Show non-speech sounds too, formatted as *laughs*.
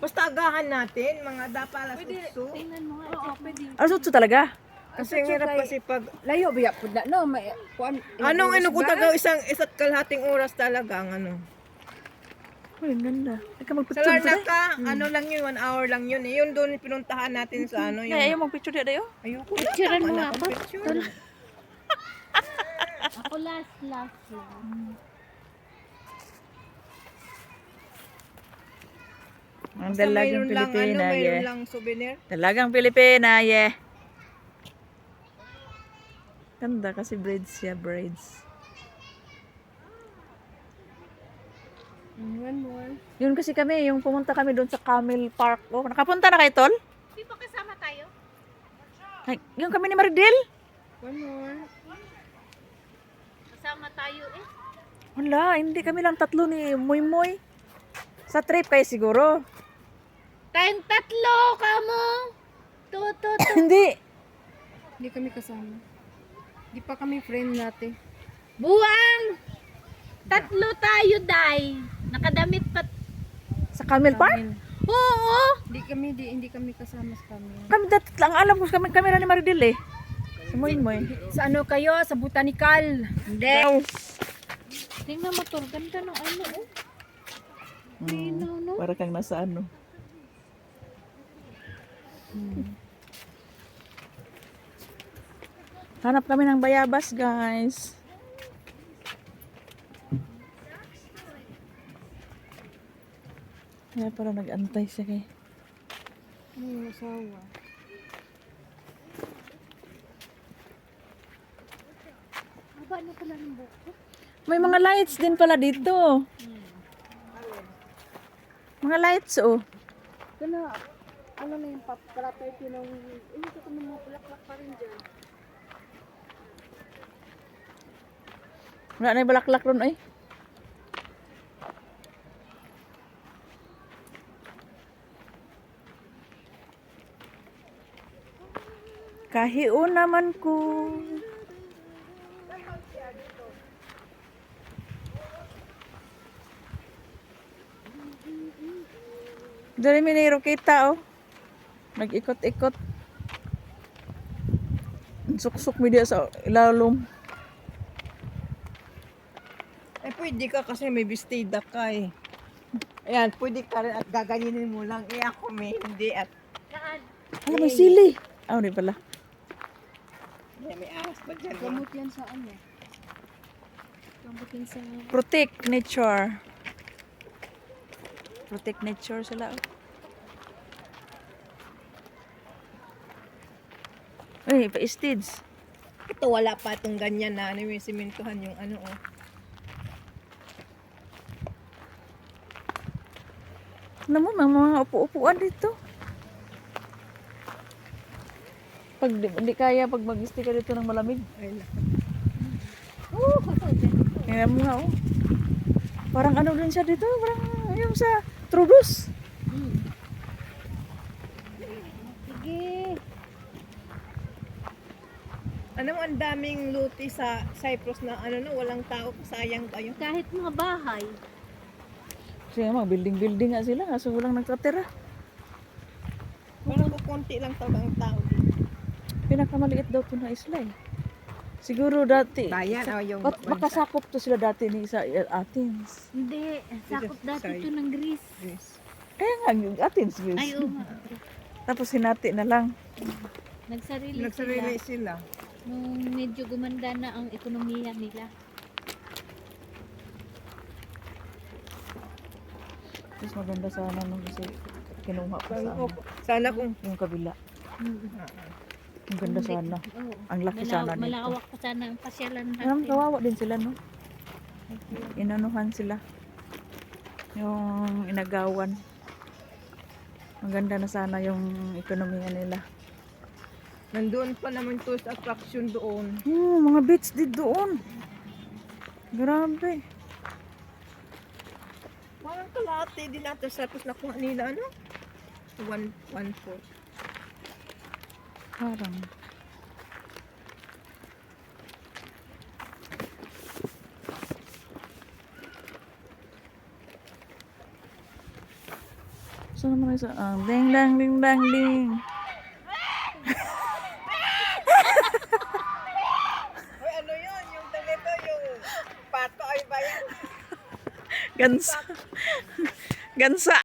Basta agahan natin, mga dapala sutso. Tingnan mo nga. Oo, pwede. Arsutso talaga? Kasi ang hirap kasi pag... Layo biya po na. No, may... Kuan, Anong ano kung taga isang isa't kalahating oras talaga ang ano. Uy, ang ganda. Ay ka magpicture sa Larnaca, ano lang yun, one hour lang yun. Eh. Yun doon pinuntahan natin sa ano. Ay, Yung, ayaw magpicture di dayo? ayoko na. Picturean mo na nga ako. Ako last, last lang. Ang Basta dalagang mayroon lang, ano, Pilipina, mayroon yeah. lang souvenir. Dalagang Pilipina, yeah. Ganda kasi braids siya, braids. One more. Yun kasi kami, yung pumunta kami doon sa Camel Park. Oh, nakapunta na kayo, Tol? Di ba kasama tayo? Ay, yung kami ni Maridel? One more. Kasama tayo eh. Wala, hindi kami lang tatlo ni Moy Moy. Sa trip kayo siguro. Tayong tatlo, kamo. Toto. *laughs* hindi. Hindi kami kasama. Di pa kami friend natin. Buwang! Tatlo tayo, Day. Nakadamit pa. Sa Camel Park? Oo! Hindi kami, di, hindi kami kasama sa kami. Kami dat lang alam ko kami kamera ni Maridel eh. Moy Moy. Sa ano kayo? Sa botanical. Hindi. Tingnan mo, Tol. Ganda ng ano, oh. Linaw, no? Para kang nasa ano. Hanap kami ng bayabas, guys. Kaya para nag-antay siya kay. May asawa. Haba na pala ng buko. May mga lights din pala dito. Mga lights, oh. Kana, ano na yung pap, karapay ng, hindi ko kami mga bulaklak pa rin dyan. Wala na yung balaklak ron, ay. Kahiyo naman ko. Dari miniro kita, oh. Nag-ikot-ikot. Suksok mi diya sa ilalom. Eh, pwede ka kasi may bestida ka eh. Ayan, pwede ka rin at gaganyanin mo lang. Eh, ako may hindi at Saan? Ano, may sili. Ah, di pala. may, may ahas pa dyan. eh. Gamot yan sa ano? Gamot yan sa... Protect nature. Protect nature sila. oh. Ay, pa-stids. Ito, wala pa itong ganyan na ano yung simentohan yung ano oh. Ano mo, may mga upo-upuan dito. Pag di, di kaya, pag mag-stay ka dito ng malamig. Ay, la- Kaya mo nga, oh. Parang ano din siya dito, parang yung sa Trubus. Sige. Ano mo, ang daming luti sa Cyprus na ano no, walang tao, sayang kayo. Kahit mga bahay. Kasi nga, mga building-building nga sila, kaso walang nagkatira. Parang kukunti lang talaga ang tao dito. Pinakamaliit daw to na isla eh. Siguro dati. Bayan, oh, yung Bak baka sakop to sila dati ni sa uh, Athens. Hindi. Sakop dati Sorry. ito ng Greece. Yes. Kaya nga, yung Athens. Greece. Ay, oo. *laughs* Tapos hinati na lang. Nagsarili, Nagsarili sila. sila. Nung medyo gumanda na ang ekonomiya nila. Mas maganda sana nung kasi kinuha pa sa ano, Sana kung yung kabila. Ang ganda sana. Oo. Ang laki sana nito. Malawak pa sana ang pasyalan Alam, natin. kawawa din sila, no? Inanuhan sila. Yung inagawan. Maganda na sana yung ekonomiya nila. Nandoon pa naman tourist attraction doon. Hmm, mga beach din doon. Grabe. Parang kalahati din natin sa tapos nakuha nila ano? One, one fourth. Parang. Saan naman isa? Ah, ding dang ding dang ding. Uy, ano yun? Yung ganito, yung pato ay ba yan? Gansa. *laughs* Gansa.